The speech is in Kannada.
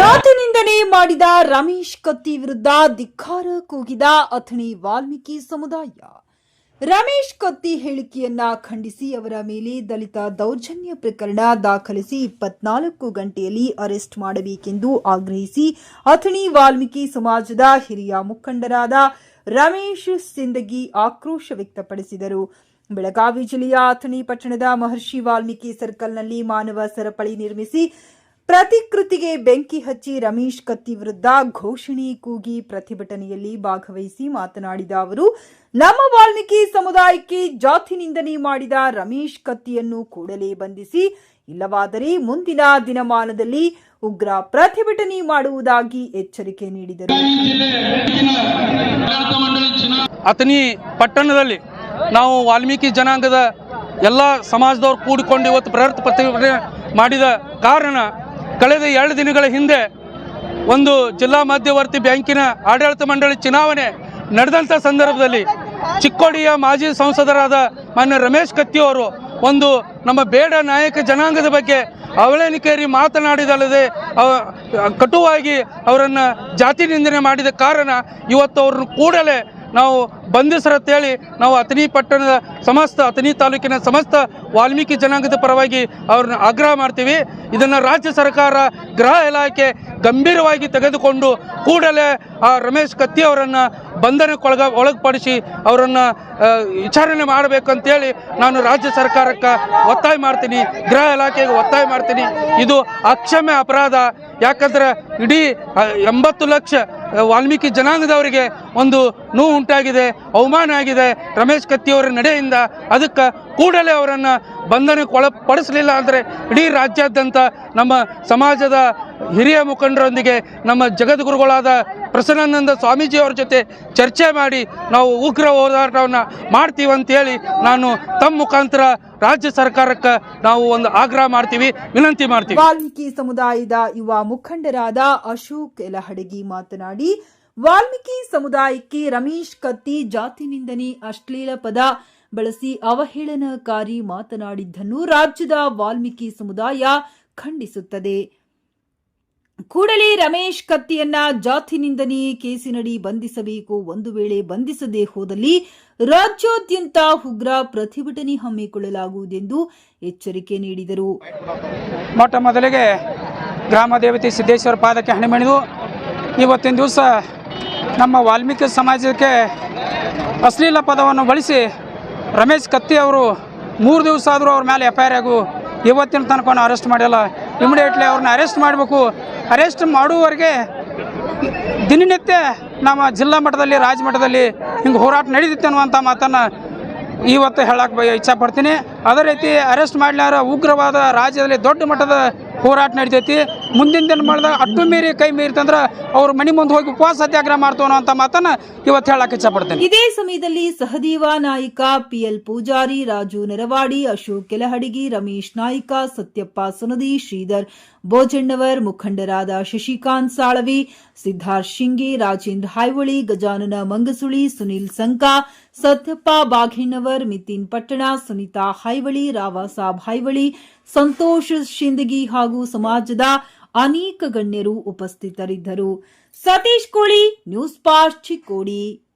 ಜಾತಿ ನಿಂದನೆ ಮಾಡಿದ ರಮೇಶ್ ಕತ್ತಿ ವಿರುದ್ಧ ಧಿಕ್ಕಾರ ಕೂಗಿದ ಅಥಣಿ ವಾಲ್ಮೀಕಿ ಸಮುದಾಯ. ರಮೇಶ್ ಕತ್ತಿ ಹೇಳಿಕೆಯನ್ನ ಖಂಡಿಸಿ ಅವರ ಮೇಲೆ ದಲಿತ ದೌರ್ಜನ್ಯ ಪ್ರಕರಣ ದಾಖಲಿಸಿ ಇಪ್ಪತ್ನಾಲ್ಕು ಗಂಟೆಯಲ್ಲಿ ಅರೆಸ್ಟ್ ಮಾಡಬೇಕೆಂದು ಆಗ್ರಹಿಸಿ ಅಥಣಿ ವಾಲ್ಮೀಕಿ ಸಮಾಜದ ಹಿರಿಯ ಮುಖಂಡರಾದ ರಮೇಶ್ ಸಿಂದಗಿ ಆಕ್ರೋಶ ವ್ಯಕ್ತಪಡಿಸಿದರು. ಬೆಳಗಾವಿ ಜಿಲ್ಲೆಯ ಅಥಣಿ ಪಟ್ಟಣದ ಮಹರ್ಷಿ ವಾಲ್ಮೀಕಿ ಸರ್ಕಲ್ನಲ್ಲಿ ಮಾನವ ಸರಪಳಿ ನಿರ್ಮಿಸಿ ಪ್ರತಿಕೃತಿಗೆ ಬೆಂಕಿ ಹಚ್ಚಿ ರಮೇಶ್ ಕತ್ತಿ ವಿರುದ್ಧ ಘೋಷಣೆ ಕೂಗಿ ಪ್ರತಿಭಟನೆಯಲ್ಲಿ ಭಾಗವಹಿಸಿ ಮಾತನಾಡಿದ ಅವರು, ನಮ್ಮ ವಾಲ್ಮೀಕಿ ಸಮುದಾಯಕ್ಕೆ ಜಾತಿ ನಿಂದನೆ ಮಾಡಿದ ರಮೇಶ್ ಕತ್ತಿಯನ್ನು ಕೂಡಲೇ ಬಂಧಿಸಿ, ಇಲ್ಲವಾದರೆ ಮುಂದಿನ ದಿನಮಾನದಲ್ಲಿ ಉಗ್ರ ಪ್ರತಿಭಟನೆ ಮಾಡುವುದಾಗಿ ಎಚ್ಚರಿಕೆ ನೀಡಿದರು. ಅತನಿ ಪಟ್ಟಣದಲ್ಲಿ ನಾವು ವಾಲ್ಮೀಕಿ ಜನಾಂಗದ ಎಲ್ಲ ಸಮಾಜದವ್ರು ಕೂಡಿಕೊಂಡು ಇವತ್ತು ಪ್ರತಿಭಟನೆ ಮಾಡಿದ ಕಾರಣ ಕಳೆದ ಎರಡು ದಿನಗಳ ಹಿಂದೆ ಒಂದು ಜಿಲ್ಲಾ ಮಧ್ಯವರ್ತಿ ಬ್ಯಾಂಕಿನ ಆಡಳಿತ ಮಂಡಳಿ ಚುನಾವಣೆ ನಡೆದಂಥ ಸಂದರ್ಭದಲ್ಲಿ ಚಿಕ್ಕೋಡಿಯ ಮಾಜಿ ಸಂಸದರಾದ ಮಾನ್ಯ ರಮೇಶ್ ಕತ್ತಿಯವರು ಒಂದು ನಮ್ಮ ಬೇಡ ನಾಯಕ ಜನಾಂಗದ ಬಗ್ಗೆ ಅವಳೇನಿಕೇರಿ ಮಾತನಾಡಿದಲ್ಲದೆ ಕಟುವಾಗಿ ಅವರನ್ನು ಜಾತಿ ನಿಂದನೆ ಮಾಡಿದ ಕಾರಣ ಇವತ್ತು ಅವ್ರನ್ನ ಕೂಡಲೇ ನಾವು ಹೇಳಿ ನಾವು ಅಥಣಿ ಪಟ್ಟಣದ ಸಮಸ್ತ, ಅಥಣಿ ತಾಲೂಕಿನ ಸಮಸ್ತ ವಾಲ್ಮೀಕಿ ಜನಾಂಗದ ಪರವಾಗಿ ಅವ್ರನ್ನ ಆಗ್ರಹ ಮಾಡ್ತೀವಿ. ಇದನ್ನು ರಾಜ್ಯ ಸರ್ಕಾರ, ಗೃಹ ಇಲಾಖೆ ಗಂಭೀರವಾಗಿ ತೆಗೆದುಕೊಂಡು ಕೂಡಲೇ ಆ ರಮೇಶ್ ಕತ್ತಿ ಅವರನ್ನು ಬಂಧನಕ್ಕೊಳಗ ಒಳಗ್ಪಡಿಸಿ ಅವರನ್ನು ವಿಚಾರಣೆ ಮಾಡಬೇಕಂತೇಳಿ ನಾನು ರಾಜ್ಯ ಸರ್ಕಾರಕ್ಕೆ ಒತ್ತಾಯ ಮಾಡ್ತೀನಿ, ಗೃಹ ಇಲಾಖೆಗೆ ಒತ್ತಾಯ ಮಾಡ್ತೀನಿ. ಇದು ಅಕ್ಷಮ್ಯ ಅಪರಾಧ. ಯಾಕಂದ್ರೆ ಇಡೀ ಎಂಬತ್ತು ಲಕ್ಷ ವಾಲ್ಮೀಕಿ ಜನಾಂಗದವರಿಗೆ ಒಂದು ನೋವು ಉಂಟಾಗಿದೆ, ಅವಮಾನ ಆಗಿದೆ. ರಮೇಶ್ ಕತ್ತಿಯವರ ನಡೆಯಿಂದ ಅದಕ್ಕೆ ಕೂಡಲೇ ಅವರನ್ನು ಬಂಧನಕ್ಕೆ ಒಳಪಡಿಸಲಿಲ್ಲ ಅಂದರೆ ಇಡೀ ರಾಜ್ಯಾದ್ಯಂತ ನಮ್ಮ ಸಮಾಜದ ಹಿರಿಯ ಮುಖಂಡರೊಂದಿಗೆ ನಮ್ಮ ಜಗದ್ಗುರುಗಳಾದ ಪ್ರಸನ್ನಾನಂದ ಸ್ವಾಮೀಜಿಯವರ ಜೊತೆ ಚರ್ಚೆ ಮಾಡಿ ನಾವು ಉಗ್ರ ಹೋರಾಟವನ್ನು ಮಾಡ್ತೀವಿ ಅಂತೇಳಿ ನಾನು ತಮ್ಮ ಮುಖಾಂತರ ರಾಜ್ಯ ಸರ್ಕಾರಕ್ಕೆ ನಾವು ಒಂದು ಆಗ್ರಹ ಮಾಡ್ತೀವಿ, ವಿನಂತಿ ಮಾಡ್ತೀವಿ. ವಾಲ್ಮೀಕಿ ಸಮುದಾಯದ ಯುವ ಮುಖಂಡರಾದ ಅಶೋಕ್ ಎಲಹಡಗಿ ಮಾತನಾಡಿ, ವಾಲ್ಮೀಕಿ ಸಮುದಾಯಕ್ಕೆ ರಮೇಶ್ ಕತ್ತಿ ಜಾತಿ ನಿಂದನೆ ಅಶ್ಲೀಲ ಪದ ಬಳಸಿ ಅವಹೇಳನಕಾರಿ ಮಾತನಾಡಿದ್ದನ್ನು ರಾಜ್ಯದ ವಾಲ್ಮೀಕಿ ಸಮುದಾಯ ಖಂಡಿಸುತ್ತದೆ. ಕೂಡಲೇ ರಮೇಶ್ ಕತ್ತಿಯನ್ನ ಜಾತಿನಿಂದನೇ ಕೇಸಿನಡಿ ಬಂಧಿಸಬೇಕು. ಒಂದು ವೇಳೆ ಬಂಧಿಸದೇ ಹೋದಲ್ಲಿ ರಾಜ್ಯಾದ್ಯಂತ ಉಗ್ರ ಪ್ರತಿಭಟನೆ ಹಮ್ಮಿಕೊಳ್ಳಲಾಗುವುದೆಂದು ಎಚ್ಚರಿಕೆ ನೀಡಿದರು. ಮೊಟ್ಟ ಮೊದಲಿಗೆ ಗ್ರಾಮ ದೇವತೆ ಸಿದ್ದೇಶ್ವರ ಪಾದಕ್ಕೆ ಹಣಿಮಣಿದು ಇವತ್ತಿನ ದಿವಸ ನಮ್ಮ ವಾಲ್ಮೀಕಿ ಸಮಾಜಕ್ಕೆ ಅಶ್ಲೀಲ ಪದವನ್ನು ಬಳಸಿ ರಮೇಶ್ ಕತ್ತಿ ಅವರು ಮೂರು ದಿವಸ ಆದರೂ ಅವ್ರ ಮೇಲೆ ಎಫ್ ಆಗು ಇವತ್ತಿನ ತನಕ ಅರೆಸ್ಟ್ ಮಾಡಿಲ್ಲ ಇಮಿಡಿಯೇಟ್ಲಿ ಅವ್ರನ್ನ ಅರೆಸ್ಟ್ ಮಾಡಬೇಕು. ಅರೆಸ್ಟ್ ಮಾಡುವವರೆಗೆ ದಿನನಿತ್ಯ ನಮ್ಮ ಜಿಲ್ಲಾ ಮಟ್ಟದಲ್ಲಿ ರಾಜ್ಯ ಮಟ್ಟದಲ್ಲಿ ಹಿಂಗೆ ಹೋರಾಟ ನಡೀತಿತ್ತು ಅನ್ನುವಂಥ ಮಾತನ್ನು ಇವತ್ತು ಹೇಳಕ್ಕೆ ಇಚ್ಛೆ ಪಡ್ತೀನಿ. ಅದೇ ರೀತಿ ಅರೆಸ್ಟ್ ಮಾಡಲಾರ ಉಗ್ರವಾದ ರಾಜ್ಯದಲ್ಲಿ ದೊಡ್ಡ ಮಟ್ಟದ ಹೋರಾಟ ನಡಿತೈತಿ. ಮುಂದಿನ ದಿನ ಮಾಡಿದಾಗ ಅಟ್ಟು ಮೀರಿ ಕೈ ಮೀರಿತಂದ್ರೆ ಅವ್ರ ಮನೆ ಮುಂದೆ ಹೋಗಿ ಉಪವಾಸ ಸತ್ಯಾಗ್ರಹ ಮಾಡ್ತೇವೆ ಅಂತ ಮಾತನ್ನ ಇವತ್ತು ಹೇಳಕ್ಕೆ ಇಷ್ಟಪಡ್ತೇನೆ ಇದೇ ಸಮಯದಲ್ಲಿ ಸಹದೇವ ಪಿ ಪಿಎಲ್ ಪೂಜಾರಿ, ರಾಜು ನೆರವಾಡಿ, ಅಶೋಕ್ ಕೆಲಹಡಿಗಿ ರಮೇಶ್ ನಾಯ್ಕ, ಸತ್ಯಪ್ಪ ಸುನದಿ, ಶ್ರೀಧರ್ ಬೋಜಣ್ಣವರ್ ಮುಖಂಡರಾದ ಶಶಿಕಾಂತ್ ಸಾಳವಿ, ಸಿದ್ಧಾರ್ಥ ಶಿಂಗಿ, ರಾಜೇಂದ್ರ ಹಾಯ್ವಳಿ, ಗಜಾನನ ಮಂಗಸುಳಿ, ಸುನಿಲ್ ಸಂಕ, ಸತ್ಯಪ್ಪ ಬಾಘಿಣ್ಣವರ್, ಮಿತಿನ್ ಪಟ್ಟಣ, ಸುನೀತಾ ಹಾಯ್ವಳಿ, ರಾವಾಸಾಬ್ ಹಾಯ್ವಳಿ, ಸಂತೋಷ್ ಶಿಂದಗಿ ಹಾಗೂ ಸಮಾಜದ ಅನೇಕ ಗಣ್ಯರು ಉಪಸ್ಥಿತರಿದ್ದರು. ಸತೀಶ್ ಕೋಳಿ ನ್ಯೂಸ್ ಪಾಸ್ಟ್ ಚಿಕ್ಕೋಡಿ.